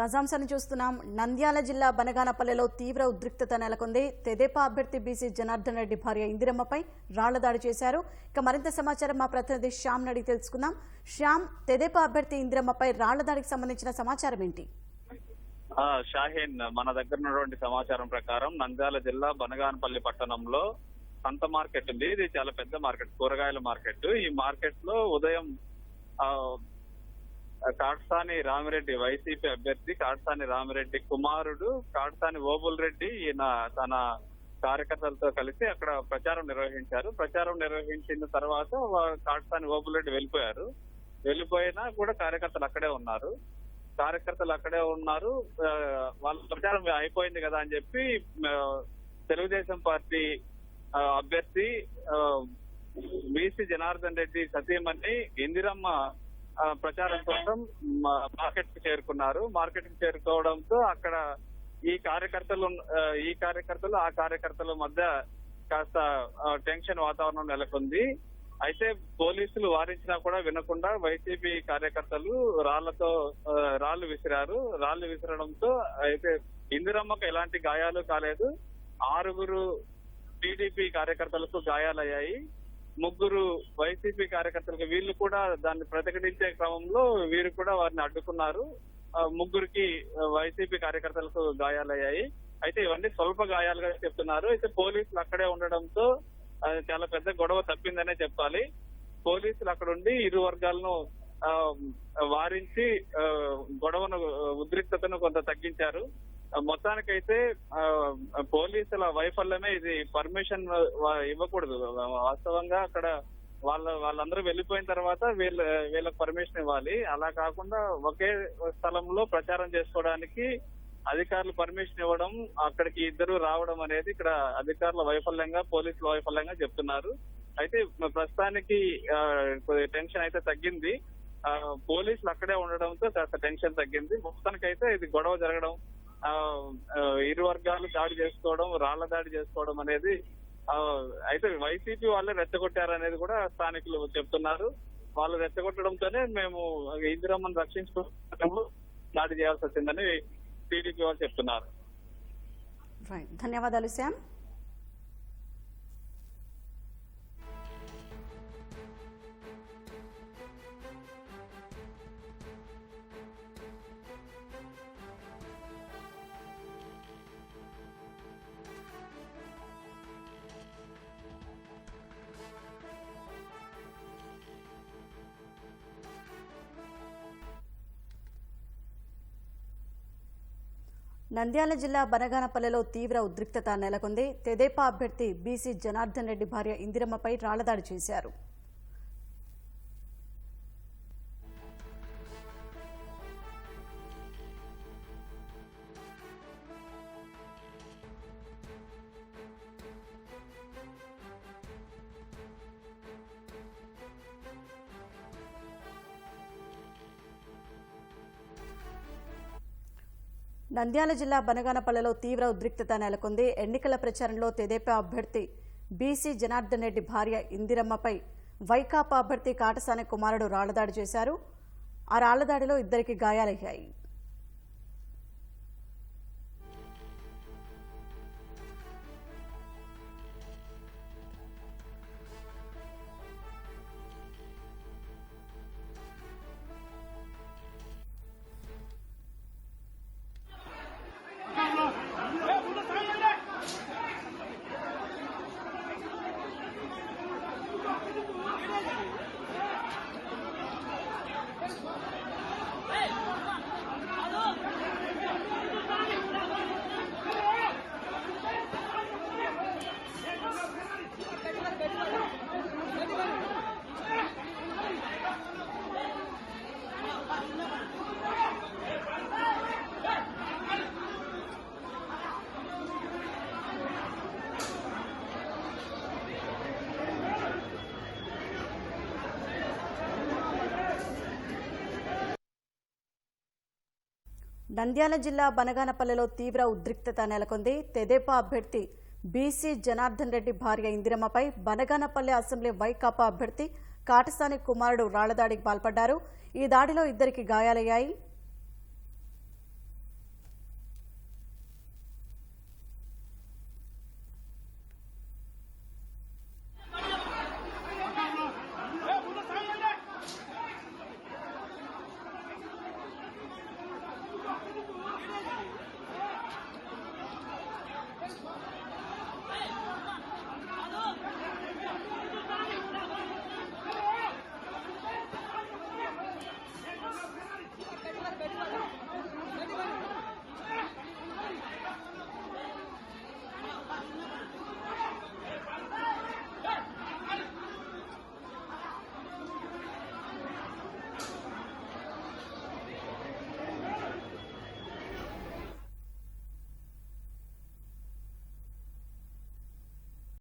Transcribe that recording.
తాజాంశాన్ని చూస్తున్నాం. నంద్యాల జిల్లా బనగానపల్లెలో తీవ్ర ఉద్రిక్తత నెలకొంది. తెదేపా అభ్యర్థి బీసీ జనార్దన్ రెడ్డి భార్య ఇందిరమ్మపై రాళ్ళ దాడి చేశారు. ఇక మరింత సమాచారం మా ప్రతినిధి శ్యామ్ అడిగి తెలుసుకుందాం. శ్యామ్ తెదేపా అభ్యర్థి ఇందిరమ్మపై రాళ్ళ దాడికి సంబంధించిన సమాచారం ఏంటి? షాహీన్ మన దగ్గర ఉన్నటువంటి సమాచారం ప్రకారం నంద్యాల జిల్లా బనగానపల్లి పట్టణంలో సంత మార్కెట్ ఉంది. ఇది చాలా పెద్ద మార్కెట్ కూరగాయల మార్కెట్. ఈ మార్కెట్లో ఉదయం కాట్సాని రామిరెడ్డి వైసీపీ అభ్యర్థి కాట్సాని రామిరెడ్డి కుమారుడు కాట్సాని ఓబుల్ రెడ్డి ఈయన తన కార్యకర్తలతో కలిసి అక్కడ ప్రచారం నిర్వహించారు. ప్రచారం నిర్వహించిన తర్వాత వా- కాట్సాని ఓబుల్ రెడ్డి వెళ్ళిపోయారు. వెళ్ళిపోయినా కూడా కార్యకర్తలు అక్కడే ఉన్నారు. కార్యకర్తలు అక్కడే ఉన్నారు. వాళ్ళ ప్రచారం అయిపోయింది కదా అని చెప్పి తెలుగుదేశం పార్టీ అభ్యర్థి బీసీ జనార్దన్ రెడ్డి సతీమణి ఇందిరమ్మ ప్రచారం కోసం మార్కెట్కి చేరుకున్నారు. మార్కెట్కి చేరుకోవడంతో అక్కడ ఈ కార్యకర్తలు ఈ కార్యకర్తలు ఆ కార్యకర్తల మధ్య కాస్త టెన్షన్ వాతావరణం నెలకొంది. అయితే పోలీసులు వారించినా కూడా వినకుండా వైసీపీ కార్యకర్తలు రాళ్ళతో రాళ్ళు విసిరారు. రాళ్ళు విసిరడంతో అయితే ఇందిరమ్మకు ఎలాంటి గాయాలు కాలేదు. ఆరుగురు టీడీపీ కార్యకర్తలకు గాయాలయ్యాయి. ముగ్గురు వైసీపీ కార్యకర్తలకు వీళ్ళు కూడా దాన్ని ప్రతిఘటించే క్రమంలో వీరు కూడా వారిని అడ్డుకున్నారు. ముగ్గురికి వైసీపీ కార్యకర్తలకు గాయాలయ్యాయి. అయితే ఇవన్నీ స్వల్ప గాయాలుగా చెప్తున్నారు. అయితే పోలీసులు అక్కడే ఉండడంతో చాలా పెద్ద గొడవ తప్పిందనే చెప్పాలి. పోలీసులు అక్కడ ఉండి ఇరు వర్గాలను వారించి గొడవను ఉద్రిక్తతను కొంత తగ్గించారు. మొత్తానికైతే పోలీసుల వైఫల్యమే ఇది. పర్మిషన్ ఇవ్వకూడదు. వాస్తవంగా అక్కడ వాళ్ళ వాళ్ళందరూ వెళ్ళిపోయిన తర్వాత వీళ్ళ వీళ్ళకి పర్మిషన్ ఇవ్వాలి. అలా కాకుండా ఒకే స్థలంలో ప్రచారం చేసుకోవడానికి అధికారులు పర్మిషన్ ఇవ్వడం అక్కడికి ఇద్దరు రావడం అనేది ఇక్కడ అధికారుల వైఫల్యంగా పోలీసుల వైఫల్యంగా చెప్తున్నారు. అయితే ప్రస్తుతానికి టెన్షన్ అయితే తగ్గింది. పోలీసులు అక్కడే ఉండడంతో కాస్త టెన్షన్ తగ్గింది. మొత్తానికైతే ఇది గొడవ జరగడం ఇరు వర్గాలు దాడి చేసుకోవడం రాళ్ళ దాడి చేసుకోవడం అనేది అయితే వైసీపీ వాళ్ళే రెచ్చగొట్టారనేది కూడా స్థానికులు చెప్తున్నారు. వాళ్ళు రెచ్చగొట్టడంతోనే మేము ఇందిరమ్మను రక్షించుకోవడంలో దాడి చేయాల్సి వచ్చిందని టీడీపీ వాళ్ళు చెప్తున్నారు. ధన్యవాదాలు శ్యామ్. నంద్యాల జిల్లా బనగానపల్లెలో తీవ్ర ఉద్రిక్తత నెలకొంది. తెదేపా అభ్యర్థి బీసీ జనార్దన్ రెడ్డి భార్య ఇందిరమ్మపై రాళ్ళదాడి చేశారు. నంద్యాల జిల్లా బనగానపల్లెలో తీవ్ర ఉద్రిక్తత నెలకొంది. ఎన్నికల ప్రచారంలో తెదేపా అభ్యర్థి బీసీ జనార్దన్ రెడ్డి భార్య ఇందిరమ్మపై వైకాపా అభ్యర్థి కాటసాని కుమారుడు రాళ్ళదాడి చేశారు. ఆ రాళ్ళదాడిలో ఇద్దరికి గాయాలయ్యాయి. నంద్యాల జిల్లా బనగానపల్లెలో తీవ్ర ఉద్రిక్తత నెలకొంది. తెదేపా అభ్యర్థి బీసీ జనార్దన్ రెడ్డి భార్య ఇందిరమ్మపై బనగానపల్లె అసెంబ్లీ వైకాపా అభ్యర్థి కాటసాని కుమారుడు రాళ్ళదాడికి పాల్పడ్డారు. ఈ దాడిలో ఇద్దరికి గాయాలయ్యాయి.